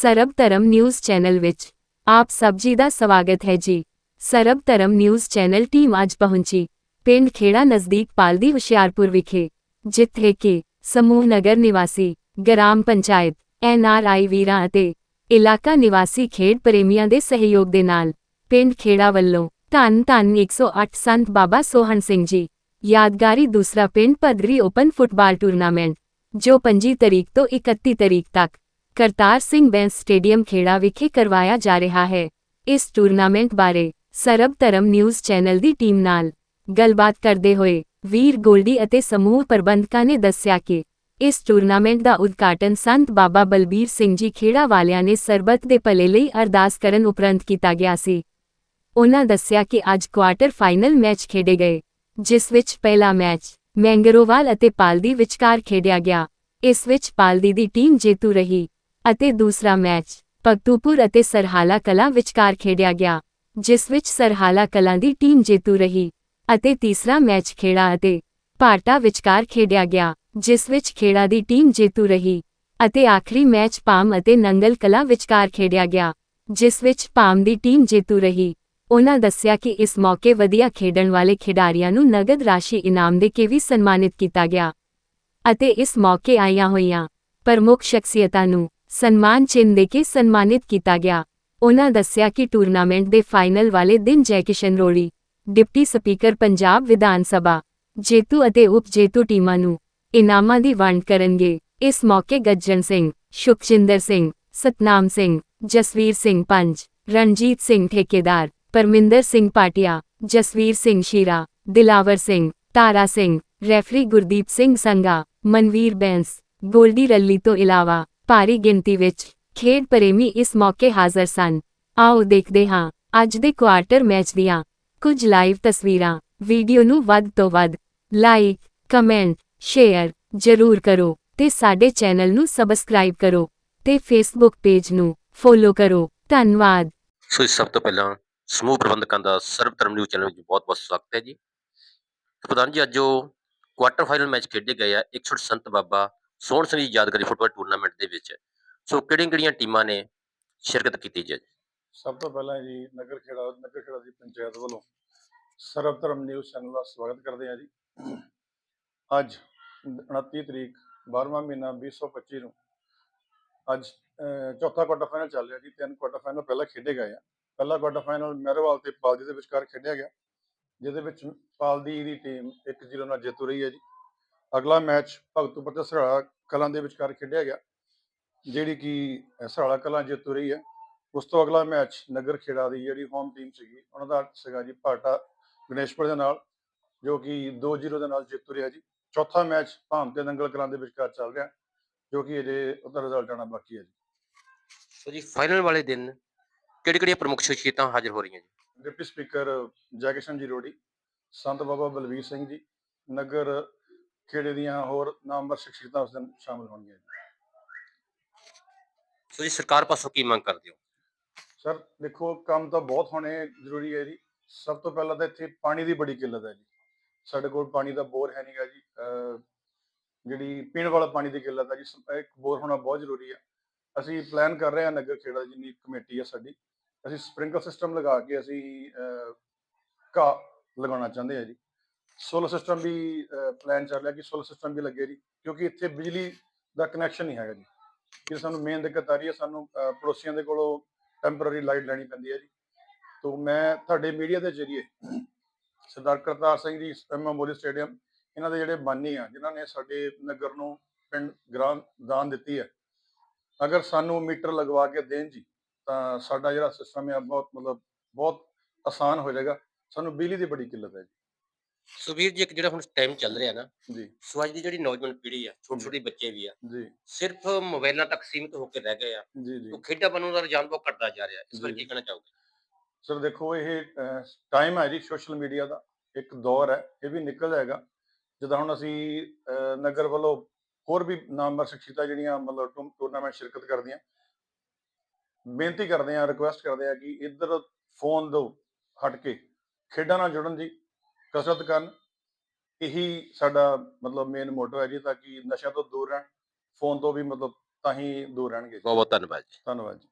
ਸਰਬ ਧਰਮ news channel ਵਿੱਚ ਆਪ ਸਭ ਜੀ ਦਾ ਸਵਾਗਤ ਹੈ ਜੀ। ਸਰਬ ਧਰਮ ਨਿਊਜ਼ ਚੈਨਲ ਟੀਮ ਅੱਜ ਪਹੁੰਚੀ। ਪਿੰਡ ਖੇੜਾ ਨਜ਼ਦੀਕ ਪਾਲਦੀ ਹੁਸ਼ਿਆਰਪੁਰ ਵਿਖੇ, ਜਿੱਥੇ ਕਿ ਸਮੂਹ ਨਗਰ ਨਿਵਾਸੀ, ਗ੍ਰਾਮ ਪੰਚਾਇਤ ਐਨਆਰਆਈ ਵੀਰਾਂ ਅਤੇ ਇਲਾਕਾ ਨਿਵਾਸੀ ਖੇਡ ਪ੍ਰੇਮੀਆਂ ਦੇ ਸਹਿਯੋਗ ਦੇ ਨਾਲ ਪਿੰਡ ਖੇੜਾ ਵੱਲੋਂ ਧੰਨ ਧੰਨ 108 ਸੰਤ ਬਾਬਾ ਸੋਹਣ ਸਿੰਘ ਜੀ, ਯਾਦਗਾਰੀ ਦੂਸਰਾ ਪਿੰਡ ਪੱਧਰੀ ਓਪਨ ਫੁੱਟਬਾਲ ਟੂਰਨਾਮੈਂਟ, ਜੋ 25 ਤਰੀਕ ਤੋਂ 31 ਤਰੀਕ ਤੱਕ ਕਰਤਾਰ ਸਿੰਘ ਬੈਂਸ ਸਟੇਡੀਅਮ ਖੇੜਾ ਵਿਖੇ ਕਰਵਾਇਆ ਜਾ ਰਿਹਾ ਹੈ। ਇਸ ਟੂਰਨਾਮੈਂਟ ਬਾਰੇ ਸਰਬ ਧਰਮ ਨਿਊਜ਼ ਚੈਨਲ ਦੀ ਟੀਮ ਨਾਲ ਗੱਲਬਾਤ ਕਰਦੇ ਹੋਏ ਵੀਰ ਗੋਲਡੀ ਅਤੇ ਸਮੂਹ ਪ੍ਰਬੰਧਕਾਂ ਨੇ ਦੱਸਿਆ ਕਿ ਇਸ ਟੂਰਨਾਮੈਂਟ ਦਾ ਉਦਘਾਟਨ ਸੰਤ ਬਾਬਾ ਬਲਬੀਰ ਸਿੰਘ ਜੀ ਖੇੜਾ ਵਾਲਿਆਂ ਨੇ ਸਰਬੱਤ ਦੇ ਭਲੇ ਲਈ ਅਰਦਾਸ ਕਰਨ ਉਪਰੰਤ ਕੀਤਾ ਗਿਆ ਸੀ। ਉਹਨਾਂ ਦੱਸਿਆ ਕਿ ਅੱਜ ਕੁਆਰਟਰ ਫਾਈਨਲ ਮੈਚ ਖੇਡੇ ਗਏ, ਜਿਸ ਵਿੱਚ ਪਹਿਲਾ ਮੈਚ ਮੈਂਗਰੋਵਾਲ ਅਤੇ ਪਾਲਦੀ ਵਿਚਕਾਰ ਖੇਡਿਆ ਗਿਆ। ਇਸ ਵਿੱਚ ਪਾਲਦੀ ਦੀ ਟੀਮ ਜੇਤੂ ਰਹੀ। ਅਤੇ ਦੂਸਰਾ ਮੈਚ ਪਗਤੂਪੁਰ ਅਤੇ ਸਰਹਾਲਾ ਕਲਾਂ ਵਿਚਕਾਰ ਖੇਡਿਆ ਗਿਆ, ਜਿਸ ਵਿੱਚ ਸਰਹਾਲਾ ਕਲਾਂ ਦੀ ਟੀਮ ਜੇਤੂ ਰਹੀ ਅਤੇ ਤੀਸਰਾ ਮੈਚ ਖੇੜਾ ਅਤੇ ਭਾਟਾ ਵਿਚਕਾਰ ਖੇਡਿਆ ਗਿਆ, ਜਿਸ ਵਿੱਚ ਖੇੜਾ ਦੀ ਟੀਮ ਜੇਤੂ ਰਹੀ ਅਤੇ ਆਖਰੀ ਮੈਚ ਪਾਮ ਅਤੇ ਨੰਗਲ ਕਲਾਂ ਵਿਚਕਾਰ ਖੇਡਿਆ ਗਿਆ, ਜਿਸ ਵਿੱਚ ਪਾਮ ਦੀ ਟੀਮ ਜੇਤੂ ਰਹੀ। ਉਹਨਾਂ ਦੱਸਿਆ ਕਿ ਇਸ ਮੌਕੇ ਵਧੀਆ ਖੇਡਣ ਵਾਲੇ ਖਿਡਾਰੀਆਂ ਨੂੰ ਨਗਦ ਰਾਸ਼ੀ ਇਨਾਮ ਦੇ ਕੇ ਵੀ ਸਨਮਾਨਿਤ ਕੀਤਾ ਗਿਆ ਅਤੇ ਇਸ ਮੌਕੇ ਆਈਆਂ ਹੋਈਆਂ ਪ੍ਰਮੁੱਖ ਸ਼ਖਸੀਅਤਾਂ ਨੂੰ ਸਨਮਾਨ ਚਿੰਨ੍ਹ ਦੇ ਕੇ ਸਨਮਾਨਿਤ ਕੀਤਾ ਗਿਆ। ਉਹਨਾਂ ਦੱਸਿਆ ਕਿ ਟੂਰਨਾਮੈਂਟ ਦੇ ਫਾਈਨਲ ਵਾਲੇ ਦਿਨ ਜੈਕਿਸ਼ਨ ਰੋੜੀ, ਡਿਪਟੀ ਸਪੀਕਰ ਪੰਜਾਬ ਵਿਧਾਨ ਸਭਾ, ਜੇਤੂ ਅਤੇ ਉਪ ਜੇਤੂ ਟੀਮਾਂ ਨੂੰ ਇਨਾਮਾਂ ਦੀ ਵੰਡ ਕਰਨਗੇ। ਇਸ ਮੌਕੇ ਗੱਜਣ ਸਿੰਘ ਸੁਖਜਿੰਦਰ ਸਿੰਘ, ਸਤਨਾਮ ਸਿੰਘ, ਜਸਵੀਰ ਸਿੰਘ ਪੰਜ, ਰਣਜੀਤ ਸਿੰਘ ਠੇਕੇਦਾਰ, ਪਰਮਿੰਦਰ ਸਿੰਘ ਪਾਟਿਆ, ਜਸਵੀਰ ਸਿੰਘ ਸ਼ੀਰਾ, ਦਿਲਾਵਰ ਸਿੰਘ, ਤਾਰਾ ਸਿੰਘ, ਰੈਫਰੀ ਗੁਰਦੀਪ ਸਿੰਘ ਸੰਗਾ ਮਨਵੀਰ ਬੈਂਸ, ਗੋਲਡੀ ਰੱਲੀ ਤੋਂ ਇਲਾਵਾ ਭਾਰੀ ਗਿਣਤੀ ਵਿੱਚ ਖੇਡ ਪ੍ਰੇਮੀ ਇਸ ਮੌਕੇ ਹਾਜ਼ਰ ਸਨ। ਆਓ ਦੇਖਦੇ ਹਾਂ, ਅੱਜ ਦੇ ਕੁਆਰਟਰ ਮੈਚ ਦੀਆਂ ਕੁਝ ਲਾਈਵ ਤਸਵੀਰਾਂ। ਵੀਡੀਓ ਨੂੰ ਵੱਧ ਤੋਂ ਵੱਧ ਲਾਈਕ, ਕਮੈਂਟ, ਸ਼ੇਅਰ ਜ਼ਰੂਰ ਕਰੋ ਤੇ ਸਾਡੇ ਚੈਨਲ ਨੂੰ ਸਬਸਕ੍ਰਾਈਬ ਕਰੋ ਤੇ ਫੇਸਬੁੱਕ ਪੇਜ ਨੂੰ ਫੋਲੋ ਕਰੋ। ਧੰਨਵਾਦ। ਸੋ ਇਸ ਸਭ ਤੋਂ ਪਹਿਲਾਂ ਸਮੂਹ ਪ੍ਰਬੰਧਕਾਂ ਦਾ ਸਰਬ ਧਰਮ ਨਿਊਜ਼ ਚੈਨਲ ਵਿੱਚ ਬਹੁਤ ਬਹੁਤ ਸਵਾਗਤ ਹੈ ਜੀ। ਪ੍ਰਧਾਨ ਜੀ, ਅੱਜ ਜੋ ਕੁਆਟਰ ਫਾਈਨਲ ਮੈਚ ਖੇਡੇ ਗਏ ਆ 108 ਸੰਤ ਬਾਬਾ ਸੋਹਣ ਸਿੰਘ ਯਾਦਗਾਰੀ ਫੁੱਟਬਾਲ ਟੂਰਨਾਮੈਂਟ ਦੇ ਵਿੱਚ। ਸੋ ਕਿਹੜੀਆਂ ਕਿਹੜੀਆਂ ਟੀਮਾਂ ਨੇ ਸ਼ਿਰਕਤ ਕੀਤੀ ਜੀ ਸਭ ਤੋਂ ਪਹਿਲਾਂ ਜੀ ਨਗਰ ਖੇੜਾ ਨਗਰ ਖੇੜਾ ਦੀ ਪੰਚਾਇਤ ਵੱਲੋਂ ਸਰਬ ਧਰਮ ਨਿਊਜ਼ ਚੈਨਲ ਦਾ ਸਵਾਗਤ ਕਰਦੇ ਹਾਂ ਜੀ। ਅੱਜ 29 ਤਰੀਕ 12ਵਾਂ ਮਹੀਨਾ 2025 ਨੂੰ ਅੱਜ ਚੌਥਾ ਕੁਆਟਰ ਫਾਈਨਲ ਚੱਲ ਰਿਹਾ ਜੀ। ਤਿੰਨ ਕੁਆਟਰ ਫਾਈਨਲ ਪਹਿਲਾਂ ਖੇਡੇ ਗਏ ਆ। ਪਹਿਲਾ ਕੁਆਟਰ ਫਾਈਨਲ ਮੈਰੋਵਾਲ ਤੇ ਪਾਲਦੀ ਦੇ ਵਿਚਕਾਰ ਖੇਡਿਆ ਗਿਆ। ਜਿਹਦੇ ਵਿੱਚ ਪਾਲਦੀ ਦੀ ਟੀਮ 1-0 ਨਾਲ ਜਿੱਤ ਰਹੀ ਹੈ ਜੀ। ਅਗਲਾ ਮੈਚ ਭਗਤੂਪੁਰ ਤੇ ਸਰਾਲਾ ਕਲਾਂ ਦੇ ਵਿਚਕਾਰ ਖੇਡਿਆ ਗਿਆ ਜਿਹੜੀ ਕਿ ਸਰਾਲਾ ਕਲਾਂ ਜਿੱਤ ਰਹੀ ਹੈ। ਉਸ ਤੋਂ ਅਗਲਾ ਮੈਚ ਨਗਰ ਖੇੜਾ ਦੀ ਜਿਹੜੀ ਹੋਮ ਟੀਮ ਸੀਗੀ ਉਹਨਾਂ ਦਾ ਸੀਗਾ ਜੀ ਭਾਟਾ ਗਣੇਸ਼ਪੁਰ ਦੇ ਨਾਲ ਜੋ ਕਿ 2-0 ਦੇ ਨਾਲ ਜਿੱਤ ਰਿਹਾ ਜੀ। ਚੌਥਾ ਮੈਚ ਭਾਮ ਤੇ ਨੰਗਲ ਕਲਾਂ ਦੇ ਵਿਚਕਾਰ ਚੱਲ ਰਿਹਾ ਜੋ ਕਿ ਅਜੇ ਉਹਦਾ ਰਿਜ਼ਲਟ ਆਉਣਾ ਬਾਕੀ ਹੈ ਜੀ। ਸੋ ਜੀ ਫਾਈਨਲ ਵਾਲੇ ਦਿਨ ਕਿਹੜੀ ਕਿਹੜੀਆਂ ਪ੍ਰਮੁੱਖ ਸ਼ਖਸੀਅਤਾਂ ਹਾਜ਼ਰ ਹੋ ਰਹੀਆਂ ਜੀ? ਡਿਪਟੀ ਸਪੀਕਰ ਜੈਕਿਸ਼ਨ ਜੀ ਰੋੜੀ ਸੰਤ ਬਾਬਾ ਬਲਵੀਰ ਸਿੰਘ ਜੀ ਨਗਰ ਖੇੜੇ ਦੀਆਂ ਹੋਰ ਨਾਮਵਰ ਸ਼ਖਸੀਅਤਾਂ ਉਸ ਦਿਨ ਸ਼ਾਮਲ ਹੋਣਗੀਆਂ ਸੋ ਜੀ ਸਰਕਾਰ ਪਾਸੋਂ ਕੀ ਮੰਗ ਕਰਦੇ ਹੋ? ਸਰ ਦੇਖੋ ਕੰਮ ਤਾਂ ਬਹੁਤ ਹੋਣੇ ਜ਼ਰੂਰੀ ਹੈ ਜੀ। ਸਭ ਤੋਂ ਪਹਿਲਾਂ ਤਾਂ ਇੱਥੇ ਪਾਣੀ ਦੀ ਬੜੀ ਕਿੱਲਤ ਹੈ ਜੀ। ਸਾਡੇ ਕੋਲ ਪਾਣੀ ਦਾ ਬੋਰ ਹੈ ਨਹੀਂਗਾ ਜੀ। ਅਹ ਜਿਹੜੀ ਪੀਣ ਵਾਲਾ ਪਾਣੀ ਦੀ ਕਿੱਲਤ ਹੈ ਜੀ ਸ- ਇੱਕ ਬੋਰ ਹੋਣਾ ਬਹੁਤ ਜ਼ਰੂਰੀ ਹੈ। ਅਸੀਂ ਪਲਾਨ ਕਰ ਰਹੇ ਹਾਂ ਨਗਰ ਖੇੜਾ ਜਿੰਨੀ ਕਮੇਟੀ ਹੈ ਸਾਡੀ। ਅਸੀਂ ਸਪ੍ਰਿੰਕਲ ਸਿਸਟਮ ਲਗਾ ਕੇ ਅਸੀਂ ਅਹ, ਘਾਹ ਲਗਾਉਣਾ ਚਾਹੁੰਦੇ ਹਾਂ ਜੀ। ਸੋਲਰ ਸਿਸਟਮ ਵੀ ਪਲਾਨ ਚੱਲ ਰਿਹਾ ਕਿ ਸੋਲਰ ਸਿਸਟਮ ਵੀ ਲੱਗੇ ਜੀ, ਕਿਉਂਕਿ ਇੱਥੇ ਬਿਜਲੀ ਦਾ ਕਨੈਕਸ਼ਨ ਨਹੀਂ ਹੈਗਾ ਜੀ। ਇਹ ਸਾਨੂੰ ਮੇਨ ਦਿੱਕਤ ਆ ਰਹੀ ਹੈ, ਸਾਨੂੰ ਪੜੋਸੀਆਂ ਦੇ ਕੋਲੋਂ ਟੈਂਪਰਰੀ ਲਾਈਟ ਲੈਣੀ ਪੈਂਦੀ ਹੈ ਜੀ। ਤੋਂ ਮੈਂ ਤੁਹਾਡੇ ਮੀਡੀਆ ਦੇ ਜ਼ਰੀਏ ਸਰਦਾਰ ਕਰਤਾਰ ਸਿੰਘ ਜੀ ਮੈਮੋਰੀਅਲ ਸਟੇਡੀਅਮ ਇਹਨਾਂ ਦੇ ਜਿਹੜੇ ਬਾਨੀ ਆ, ਜਿਨ੍ਹਾਂ ਨੇ ਸਾਡੇ ਨਗਰ ਨੂੰ ਪਿੰਡ ਗ੍ਰਾਮ ਦਾਨ ਦਿੱਤੀ ਹੈ, ਅਗਰ ਸਾਨੂੰ ਮੀਟਰ ਲਗਵਾ ਕੇ ਦੇਣ ਜੀ, ਤਾਂ ਸਾਡਾ ਜਿਹੜਾ ਸਿਸਟਮ ਹੈ ਬਹੁਤ, ਮਤਲਬ ਬਹੁਤ ਆਸਾਨ ਹੋ ਜਾਏਗਾ। ਸਾਨੂੰ ਬਿਜਲੀ ਦੀ ਬੜੀ ਕਿੱਲਤ ਹੈ ਜੀ। ਸੁਬੀਰ ਜੀ ਇੱਕ ਜਿਹੜਾ ਹੁਣ ਟਾਈਮ ਚੱਲ ਰਿਹਾ ਨਾ ਜੀ। ਸੋ ਅੱਜ ਦੀ ਜਿਹੜੀ ਨੌਜਵਾਨ ਪੀੜ੍ਹੀ ਆ ਛੋਟੇ ਛੋਟੇ ਬੱਚੇ ਵੀ ਆ ਜੀ। ਸਿਰਫ ਮੋਬਾਈਲਾਂ ਤੱਕ ਸੀਮਿਤ ਹੋ ਕੇ ਰਹਿ ਗਏ ਆ। ਜੀ ਜੀ। ਉਹ ਖੇਡਾਂ ਬਣਨ ਦਾ ਰੁਝਾਨ ਬਹੁਤ ਘਟਦਾ ਜਾ ਰਿਹਾ। ਇਸ ਬਾਰੇ। ਕੀ ਕਹਿਣਾ ਚਾਹੋਗੇ? ਸਰ ਦੇਖੋ ਇਹ ਟਾਈਮ ਹੈ ਜੀ ਸੋਸ਼ਲ ਮੀਡੀਆ ਦਾ ਇੱਕ ਦੌਰ ਹੈ ਇਹ ਵੀ ਨਿਕਲ ਜਾਏਗਾ ਜਿੱਦਾਂ ਹੁਣ ਅਸੀਂ ਨਗਰ ਵੱਲੋਂ ਹੋਰ ਵੀ ਨਾਮਵਰ ਸ਼ਖਸੀਅਤਾਂ ਜਿਹੜੀਆਂ ਮਤਲਬ ਟੂਰ- ਟੂਰਨਾਮੈਂਟ ਸ਼ਿਰਕਤ ਕਰਦੀਆਂ ਬੇਨਤੀ ਕਰਦੇ ਆ ਰਿਕੁਐਸਟ ਕਰਦੇ ਆ ਕਿ ਇੱਧਰ ਫੋਨ ਤੋਂ ਹਟ ਕੇ ਖੇਡਾਂ ਨਾਲ ਜੁੜਨ ਦੀ ਕਸਰਤ ਕਰਨ। ਇਹੀ ਸਾਡਾ ਮਤਲਬ ਮੇਨ ਮੋਟੋ ਹੈ ਜੀ ਤਾਂ ਕਿ ਨਸ਼ਿਆਂ ਤੋਂ ਦੂਰ ਰਹਿਣ ਫੋਨ ਤੋਂ ਵੀ ਮਤਲਬ ਤਾਂ ਹੀ ਦੂਰ ਰਹਿਣਗੇ। ਬਹੁਤ ਬਹੁਤ ਧੰਨਵਾਦ ਜੀ। ਧੰਨਵਾਦ ਜੀ।